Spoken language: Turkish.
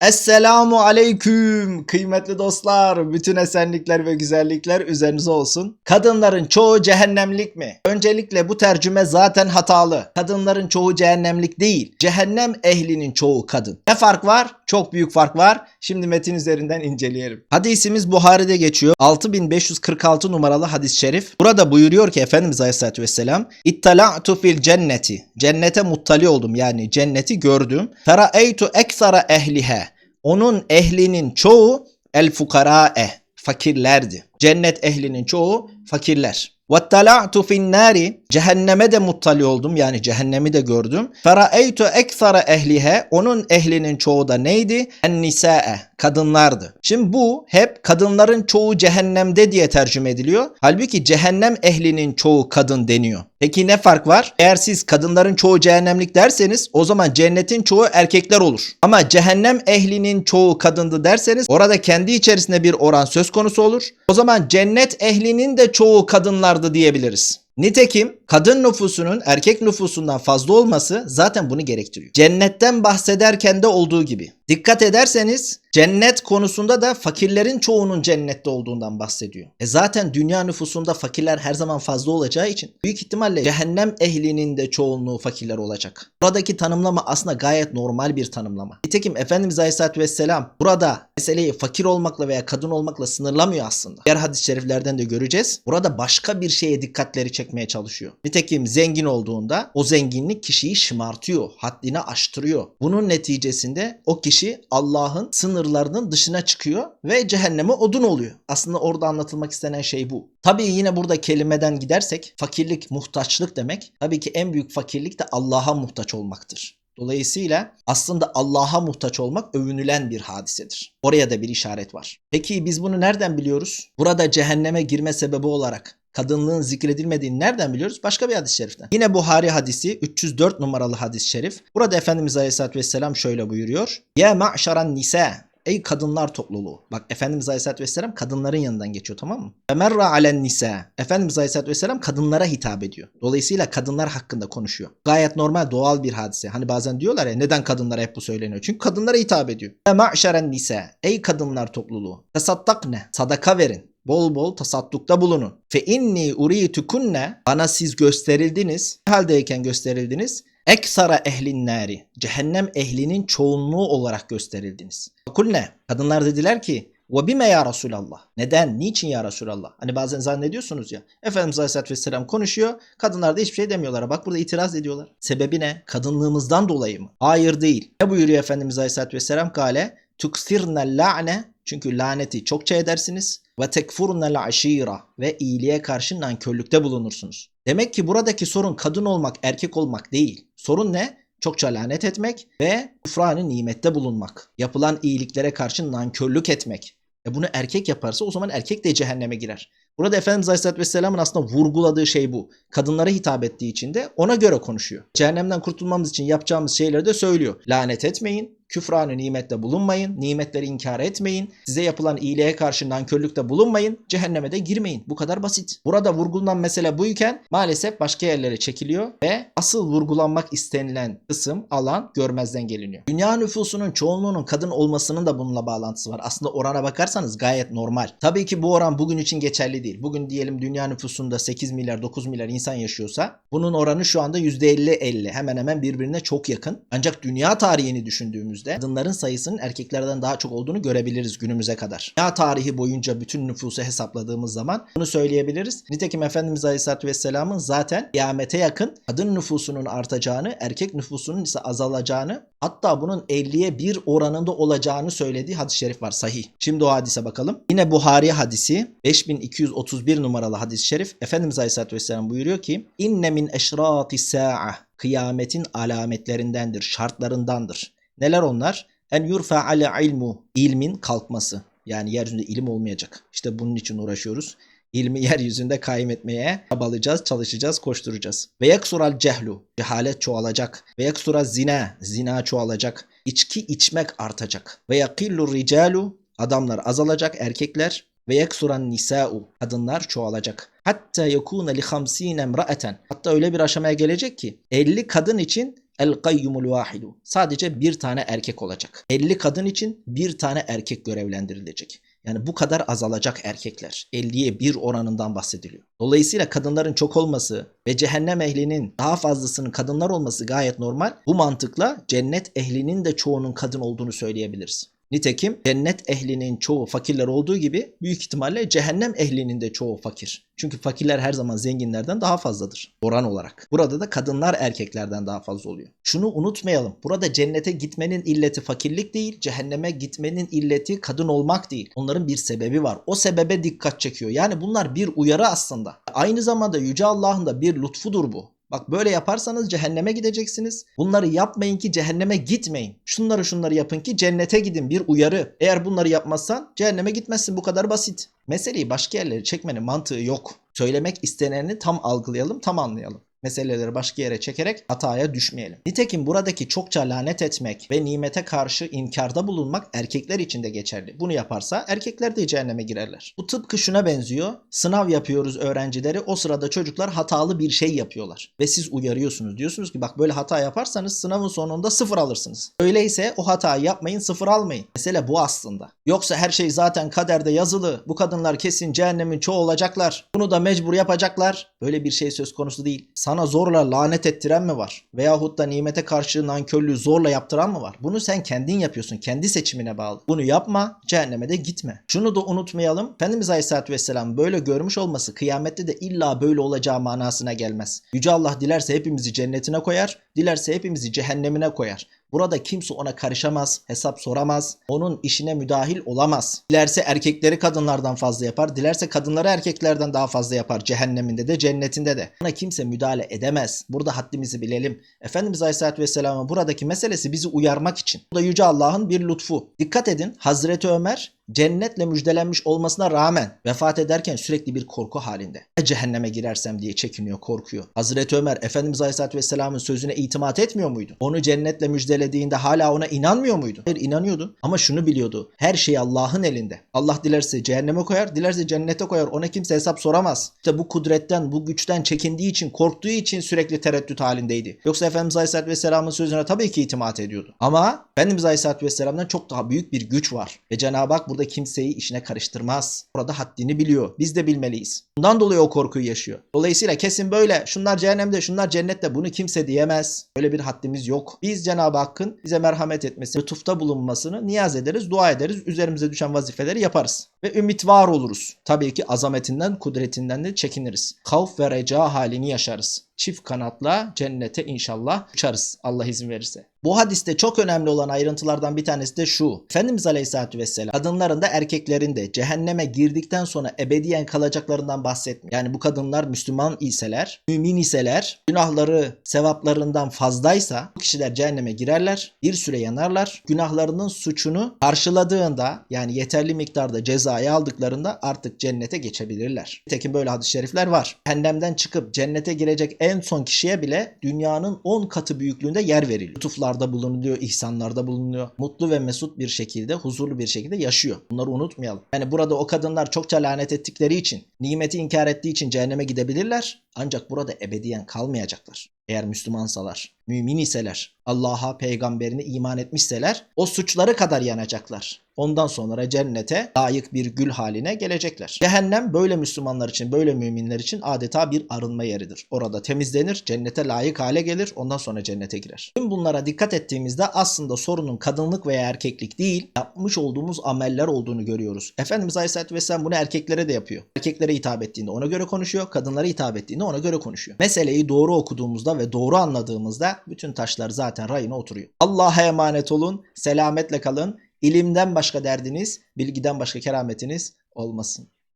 Esselamu aleyküm kıymetli dostlar. Bütün esenlikler ve güzellikler üzerinize olsun. Kadınların çoğu cehennemlik mi? Öncelikle bu tercüme zaten hatalı. Kadınların çoğu cehennemlik değil. Cehennem ehlinin çoğu kadın. Ne fark var? Çok büyük fark var. Şimdi metin üzerinden inceleyelim. Hadisimiz Buhari'de geçiyor. 6546 numaralı hadis-i şerif. Burada buyuruyor ki Efendimiz Aleyhisselatü Vesselam İttala'tu fil cenneti. Cennete muttali oldum yani cenneti gördüm. Fera'eytu eksara ehlihe. Onun ehlinin çoğu el fukara'e. Fakirlerdi. Cennet ehlinin çoğu fakirler. وَاتَّلَعْتُ فِي النَّارِ Cehenneme de muttali oldum yani cehennemi de gördüm. فَرَأَيْتُ اَكْثَرَ ehlihe Onun ehlinin çoğu da neydi? اَنْنِسَاءَ Kadınlardı. Şimdi bu hep kadınların çoğu cehennemde diye tercüme ediliyor. Halbuki cehennem ehlinin çoğu kadın deniyor. Peki ne fark var? Eğer siz kadınların çoğu cehennemlik derseniz o zaman cennetin çoğu erkekler olur. Ama cehennem ehlinin çoğu kadındı derseniz orada kendi içerisinde bir oran söz konusu olur. O zaman cennet ehlinin de çoğu kadınlardı diyebiliriz. Nitekim kadın nüfusunun erkek nüfusundan fazla olması zaten bunu gerektiriyor. Cennetten bahsederken de olduğu gibi. Dikkat ederseniz cennet konusunda da fakirlerin çoğunun cennette olduğundan bahsediyor. E zaten dünya nüfusunda fakirler her zaman fazla olacağı için büyük ihtimalle cehennem ehlinin de çoğunluğu fakirler olacak. Buradaki tanımlama aslında gayet normal bir tanımlama. Nitekim Efendimiz Aleyhisselatü Vesselam burada meseleyi fakir olmakla veya kadın olmakla sınırlamıyor aslında. Diğer hadis-i şeriflerden de göreceğiz. Burada başka bir şeye dikkatleri çekmeye çalışıyor. Nitekim zengin olduğunda o zenginlik kişiyi şımartıyor, haddini aştırıyor. Bunun neticesinde o kişi Allah'ın sınırlarının dışına çıkıyor ve cehenneme odun oluyor. Aslında orada anlatılmak istenen şey bu. Tabii yine burada kelimeden gidersek fakirlik muhtaçlık demek. Tabii ki en büyük fakirlik de Allah'a muhtaç olmaktır. Dolayısıyla aslında Allah'a muhtaç olmak övünülen bir hadisedir. Oraya da bir işaret var. Peki biz bunu nereden biliyoruz? Burada cehenneme girme sebebi olarak kadınlığın zikredilmediğini nereden biliyoruz? Başka bir hadis-i şeriften. Yine Buhari hadisi 304 numaralı hadis-i şerif. Burada Efendimiz Aleyhisselatü Vesselam şöyle buyuruyor. Ya ma'şaran nisa Ey kadınlar topluluğu. Bak Efendimiz Aleyhisselatü Vesselam kadınların yanından geçiyor tamam mı? Emerra alen nisa. Efendimiz Aleyhisselatü Vesselam kadınlara hitap ediyor. Dolayısıyla kadınlar hakkında konuşuyor. Gayet normal doğal bir hadise. Hani bazen diyorlar ya neden kadınlara hep bu söyleniyor? Çünkü kadınlara hitap ediyor. Ya ma'şaren nisa. Ey kadınlar topluluğu. Tesaddakne. Sadaka verin. Bol bol tasaddukta bulunun. Fe inni uritukunne bana siz gösterildiniz. Haldeyken gösterildiniz? Eksara ehlin nari. Cehennem ehlinin çoğunluğu olarak gösterildiniz. Kulne. Kadınlar dediler ki ve bime ya Resulallah. Neden? Niçin ya Resulallah? Hani bazen zannediyorsunuz ya. Efendimiz Aleyhisselatü Vesselam konuşuyor. Kadınlar da hiçbir şey demiyorlar. Bak burada itiraz ediyorlar. Sebebi ne? Kadınlığımızdan dolayı mı? Hayır değil. Ne buyuruyor Efendimiz Aleyhisselatü Vesselam? Kale tuksirne la'ne çünkü laneti çokça edersiniz. Ve tekfurnel aşira ve iyiliğe karşı nankörlükte bulunursunuz. Demek ki buradaki sorun kadın olmak, erkek olmak değil. Sorun ne? Çokça lanet etmek ve kufranı nimette bulunmak. Yapılan iyiliklere karşı nankörlük etmek. E bunu erkek yaparsa o zaman erkek de cehenneme girer. Burada Efendimiz Aleyhisselatü Vesselam'ın aslında vurguladığı şey bu. Kadınlara hitap ettiği için de ona göre konuşuyor. Cehennemden kurtulmamız için yapacağımız şeyleri de söylüyor. Lanet etmeyin, küfranı nimette bulunmayın, nimetleri inkar etmeyin, size yapılan iyiliğe karşı nankörlükte bulunmayın, cehenneme de girmeyin. Bu kadar basit. Burada vurgulanan mesele buyken maalesef başka yerlere çekiliyor ve asıl vurgulanmak istenilen kısım, alan görmezden geliniyor. Dünya nüfusunun çoğunluğunun kadın olmasının da bununla bağlantısı var. Aslında orana bakarsanız gayet normal. Tabii ki bu oran bugün için geçerli değil. Bugün diyelim dünya nüfusunda 8 milyar 9 milyar insan yaşıyorsa bunun oranı şu anda %50-50 hemen hemen birbirine çok yakın. Ancak dünya tarihini düşündüğümüzde kadınların sayısının erkeklerden daha çok olduğunu görebiliriz günümüze kadar. Dünya tarihi boyunca bütün nüfusu hesapladığımız zaman bunu söyleyebiliriz. Nitekim Efendimiz Aleyhisselatü Vesselam'ın zaten kıyamete yakın kadın nüfusunun artacağını, erkek nüfusunun ise azalacağını hatta bunun 50'ye 1 oranında olacağını söylediği hadis-i şerif var sahih. Şimdi o hadise bakalım. Yine Buhari hadisi 5231 numaralı hadis-i şerif Efendimiz Aleyhisselatü Vesselam buyuruyor ki inne min eşrati sa'a kıyametin alametlerindendir, şartlarındandır. Neler onlar? En yurfa ale ilmu ilmin kalkması. Yani yeryüzünde ilim olmayacak. İşte bunun için uğraşıyoruz. İlmi yeryüzünde kaim etmeye çabalayacağız, çalışacağız, koşturacağız. Ve yaksural cehlu. Cehalet çoğalacak. Ve yaksural zina. Zina çoğalacak. İçki içmek artacak. Ve yakillu ricalu. Adamlar azalacak, erkekler. Ve yaksuran nisa'u. Kadınlar çoğalacak. Hatta yekune li hamsine emraeten. Hatta öyle bir aşamaya gelecek ki 50 kadın için El kayyumul vahidu. Sadece bir tane erkek olacak. 50 kadın için bir tane erkek görevlendirilecek. Yani bu kadar azalacak erkekler. 50'ye 1 oranından bahsediliyor. Dolayısıyla kadınların çok olması ve cehennem ehlinin daha fazlasının kadınlar olması gayet normal. Bu mantıkla cennet ehlinin de çoğunun kadın olduğunu söyleyebiliriz. Nitekim cennet ehlinin çoğu fakirler olduğu gibi büyük ihtimalle cehennem ehlinin de çoğu fakir. Çünkü fakirler her zaman zenginlerden daha fazladır oran olarak. Burada da kadınlar erkeklerden daha fazla oluyor. Şunu unutmayalım. Burada cennete gitmenin illeti fakirlik değil, cehenneme gitmenin illeti kadın olmak değil. Onların bir sebebi var. O sebebe dikkat çekiyor. Yani bunlar bir uyarı aslında. Aynı zamanda Yüce Allah'ın da bir lütfudur bu. Bak böyle yaparsanız cehenneme gideceksiniz. Bunları yapmayın ki cehenneme gitmeyin. Şunları şunları yapın ki cennete gidin bir uyarı. Eğer bunları yapmazsan cehenneme gitmezsin bu kadar basit. Meseleyi başka yerlere çekmenin mantığı yok. Söylemek isteneni tam algılayalım, tam anlayalım meseleleri başka yere çekerek hataya düşmeyelim. Nitekim buradaki çokça lanet etmek ve nimete karşı inkarda bulunmak erkekler için de geçerli. Bunu yaparsa erkekler de cehenneme girerler. Bu tıpkı şuna benziyor. Sınav yapıyoruz öğrencileri. O sırada çocuklar hatalı bir şey yapıyorlar. Ve siz uyarıyorsunuz. Diyorsunuz ki bak böyle hata yaparsanız sınavın sonunda sıfır alırsınız. Öyleyse o hatayı yapmayın sıfır almayın. Mesele bu aslında. Yoksa her şey zaten kaderde yazılı. Bu kadınlar kesin cehennemin çoğu olacaklar. Bunu da mecbur yapacaklar. Böyle bir şey söz konusu değil sana zorla lanet ettiren mi var? Veyahut da nimete karşı nankörlüğü zorla yaptıran mı var? Bunu sen kendin yapıyorsun. Kendi seçimine bağlı. Bunu yapma, cehenneme de gitme. Şunu da unutmayalım. Efendimiz Aleyhisselatü Vesselam böyle görmüş olması kıyamette de illa böyle olacağı manasına gelmez. Yüce Allah dilerse hepimizi cennetine koyar, dilerse hepimizi cehennemine koyar. Burada kimse ona karışamaz, hesap soramaz, onun işine müdahil olamaz. Dilerse erkekleri kadınlardan fazla yapar, dilerse kadınları erkeklerden daha fazla yapar cehenneminde de cennetinde de. Ona kimse müdahale edemez. Burada haddimizi bilelim. Efendimiz Aleyhisselatü Vesselam'ın buradaki meselesi bizi uyarmak için. Bu da Yüce Allah'ın bir lütfu. Dikkat edin Hazreti Ömer cennetle müjdelenmiş olmasına rağmen vefat ederken sürekli bir korku halinde. Cehenneme girersem diye çekiniyor, korkuyor. Hazreti Ömer Efendimiz Aleyhisselatü Vesselam'ın sözüne itimat etmiyor muydu? Onu cennetle müjdelediğinde hala ona inanmıyor muydu? Hayır inanıyordu ama şunu biliyordu. Her şey Allah'ın elinde. Allah dilerse cehenneme koyar, dilerse cennete koyar. Ona kimse hesap soramaz. İşte bu kudretten, bu güçten çekindiği için, korktuğu için sürekli tereddüt halindeydi. Yoksa Efendimiz Aleyhisselatü Vesselam'ın sözüne tabii ki itimat ediyordu. Ama Efendimiz Aleyhisselatü Vesselam'dan çok daha büyük bir güç var. Ve Cenab-ı Hak burada kimseyi işine karıştırmaz. Orada haddini biliyor. Biz de bilmeliyiz. Bundan dolayı o korkuyu yaşıyor. Dolayısıyla kesin böyle şunlar cehennemde şunlar cennette bunu kimse diyemez. Böyle bir haddimiz yok. Biz Cenab-ı Hakk'ın bize merhamet etmesi, lütufta bulunmasını niyaz ederiz, dua ederiz. Üzerimize düşen vazifeleri yaparız. Ve ümit var oluruz. Tabii ki azametinden, kudretinden de çekiniriz. Kavf ve reca halini yaşarız çift kanatla cennete inşallah uçarız Allah izin verirse. Bu hadiste çok önemli olan ayrıntılardan bir tanesi de şu. Efendimiz Aleyhisselatü Vesselam kadınların da erkeklerin de cehenneme girdikten sonra ebediyen kalacaklarından bahsetmiyor. Yani bu kadınlar Müslüman iseler, mümin iseler, günahları sevaplarından fazlaysa bu kişiler cehenneme girerler, bir süre yanarlar. Günahlarının suçunu karşıladığında yani yeterli miktarda cezayı aldıklarında artık cennete geçebilirler. Nitekim böyle hadis-i şerifler var. Cehennemden çıkıp cennete girecek en son kişiye bile dünyanın 10 katı büyüklüğünde yer veriliyor. Lütuflarda bulunuyor, ihsanlarda bulunuyor. Mutlu ve mesut bir şekilde, huzurlu bir şekilde yaşıyor. Bunları unutmayalım. Yani burada o kadınlar çokça lanet ettikleri için, nimeti inkar ettiği için cehenneme gidebilirler. Ancak burada ebediyen kalmayacaklar. Eğer Müslümansalar, mümin iseler, Allah'a, peygamberine iman etmişseler o suçları kadar yanacaklar. Ondan sonra cennete layık bir gül haline gelecekler. Cehennem böyle Müslümanlar için, böyle müminler için adeta bir arınma yeridir. Orada temizlenir, cennete layık hale gelir, ondan sonra cennete girer. Tüm bunlara dikkat ettiğimizde aslında sorunun kadınlık veya erkeklik değil, yapmış olduğumuz ameller olduğunu görüyoruz. Efendimiz Aleyhisselatü Vesselam bunu erkeklere de yapıyor. Erkeklere hitap ettiğinde ona göre konuşuyor, kadınlara hitap ettiğinde ona göre konuşuyor. Meseleyi doğru okuduğumuzda ve doğru anladığımızda bütün taşlar zaten rayına oturuyor. Allah'a emanet olun, selametle kalın. İlimden başka derdiniz, bilgiden başka kerametiniz olmasın.